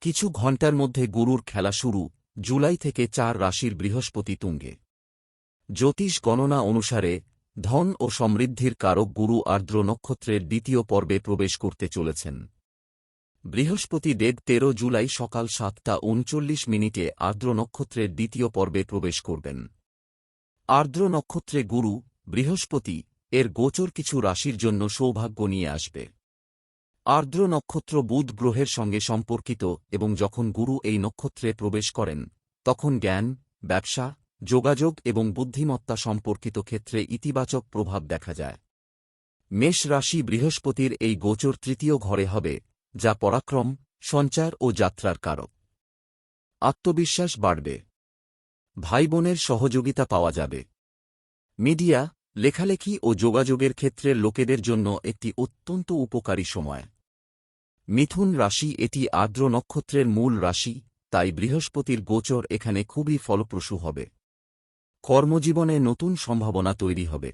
কিছু ঘণ্টার মধ্যে গুরুর খেলা শুরু, জুলাই থেকে চার রাশির বৃহস্পতি তুঙ্গে। জ্যোতিষ গণনা অনুসারে, ধন ও সমৃদ্ধির কারক গুরু আর্দ্র নক্ষত্রের দ্বিতীয় পর্বে প্রবেশ করতে চলেছেন। বৃহস্পতি দেব তেরো জুলাই সকাল সাতটা উনচল্লিশ মিনিটে আর্দ্র নক্ষত্রের দ্বিতীয় পর্বে প্রবেশ করবেন। আর্দ্র নক্ষত্রে গুরু, বৃহস্পতি, এর গোচর কিছু রাশির জন্য সৌভাগ্য নিয়ে আসবে। আর্দ্র নক্ষত্র বুধ গ্রহের সঙ্গে সম্পর্কিত এবং যখন গুরু এই নক্ষত্রে প্রবেশ করেন, তখন জ্ঞান, ব্যবসা, যোগাযোগ এবং বুদ্ধিমত্তা সম্পর্কিত ক্ষেত্রে ইতিবাচক প্রভাব দেখা যায়। মেষ রাশি বৃহস্পতির এই গোচর তৃতীয় ঘরে হবে, যা পরাক্রম, সঞ্চার ও যাত্রার কারক। আত্মবিশ্বাস বাড়বে। ভাইবোনের সহযোগিতা পাওয়া যাবে। মিডিয়া, লেখালেখি ও যোগাযোগের ক্ষেত্রে লোকেদের জন্য একটি অত্যন্ত উপকারী সময়। মিথুন রাশি এটি আর্দ্র নক্ষত্রের মূল রাশি, তাই বৃহস্পতির গোচর এখানে খুবই ফলপ্রসূ হবে। কর্মজীবনে নতুন সম্ভাবনা তৈরি হবে।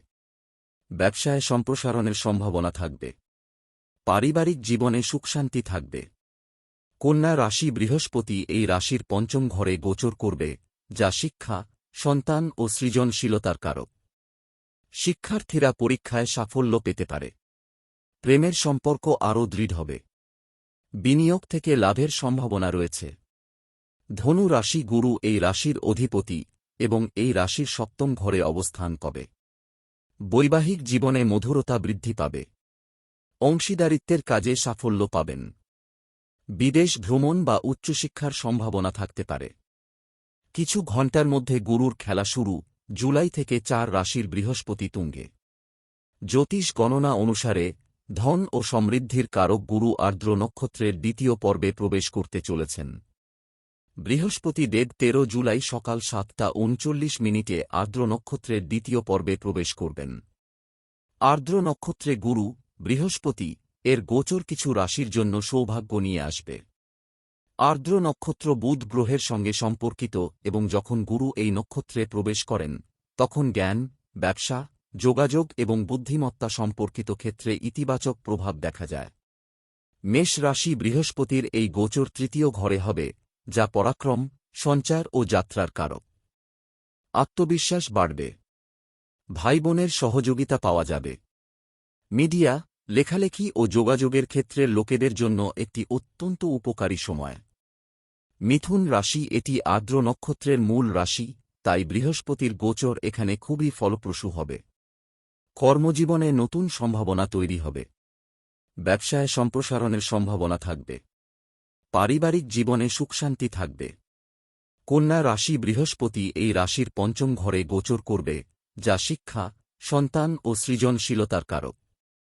ব্যবসায় সম্প্রসারণের সম্ভাবনা থাকবে। পারিবারিক জীবনে সুখশান্তি থাকবে। কন্যা রাশি বৃহস্পতি এই রাশির পঞ্চম ঘরে গোচর করবে, যা শিক্ষা, সন্তান ও সৃজনশীলতার কারক। শিক্ষার্থীরা পরীক্ষায় সাফল্য পেতে পারে। প্রেমের সম্পর্ক আরও দৃঢ় হবে। বিনিয়োগ থেকে লাভের সম্ভাবনা রয়েছে। ধনু রাশি গুরু এই রাশির অধিপতি এবং এই রাশির সপ্তম ঘরে অবস্থান কবে বৈবাহিক জীবনে মধুরতা বৃদ্ধি পাবে। অংশীদারিত্বের কাজে সাফল্য পাবেন। বিদেশ ভ্রমণ বা উচ্চশিক্ষার সম্ভাবনা থাকতে পারে। কিছু ঘণ্টার মধ্যে গুরুর খেলা শুরু জুলাই থেকে চার রাশির বৃহস্পতি তুঙ্গে। জ্যোতিষ গণনা অনুসারে ধন ও সমৃদ্ধির কারক গুরু আর্দ্র নক্ষত্রের দ্বিতীয় পর্বে প্রবেশ করতে চলেছেন। বৃহস্পতি দেব তেরো জুলাই সকাল সাতটা উনচল্লিশ মিনিটে আর্দ্র নক্ষত্রের দ্বিতীয় পর্বে প্রবেশ করবেন। আর্দ্র নক্ষত্রে গুরু, বৃহস্পতি, এর গোচর কিছু রাশির জন্য সৌভাগ্য নিয়ে আসবে। আর্দ্র নক্ষত্র বুধ গ্রহের সঙ্গে সম্পর্কিত এবং যখন গুরু এই নক্ষত্রে প্রবেশ করেন, তখন জ্ঞান, ব্যবসা যোগাযোগ এবং বুদ্ধিমত্তা সম্পর্কিত ক্ষেত্রে ইতিবাচক প্রভাব দেখা যায়। মেষ রাশি বৃহস্পতির এই গোচর তৃতীয় ঘরে হবে, যা পরাক্রম, সঞ্চার ও যাত্রার কারক। আত্মবিশ্বাস বাড়বে। ভাইবোনের সহযোগিতা পাওয়া যাবে। মিডিয়া, লেখালেখি ও যোগাযোগের ক্ষেত্রের লোকেদের জন্য একটি অত্যন্ত উপকারী সময়। মিথুন রাশি এটি আর্দ্র নক্ষত্রের মূল রাশি, তাই বৃহস্পতির গোচর এখানে খুবই ফলপ্রসূ হবে। কর্মজীবনে নতুন সম্ভাবনা তৈরি হবে। ব্যবসায় সম্প্রসারণের সম্ভাবনা থাকবে। পারিবারিক জীবনে সুখশান্তি থাকবে। কন্যা রাশি বৃহস্পতি এই রাশির পঞ্চম ঘরে গোচর করবে, যা শিক্ষা, সন্তান ও সৃজনশীলতার কারক।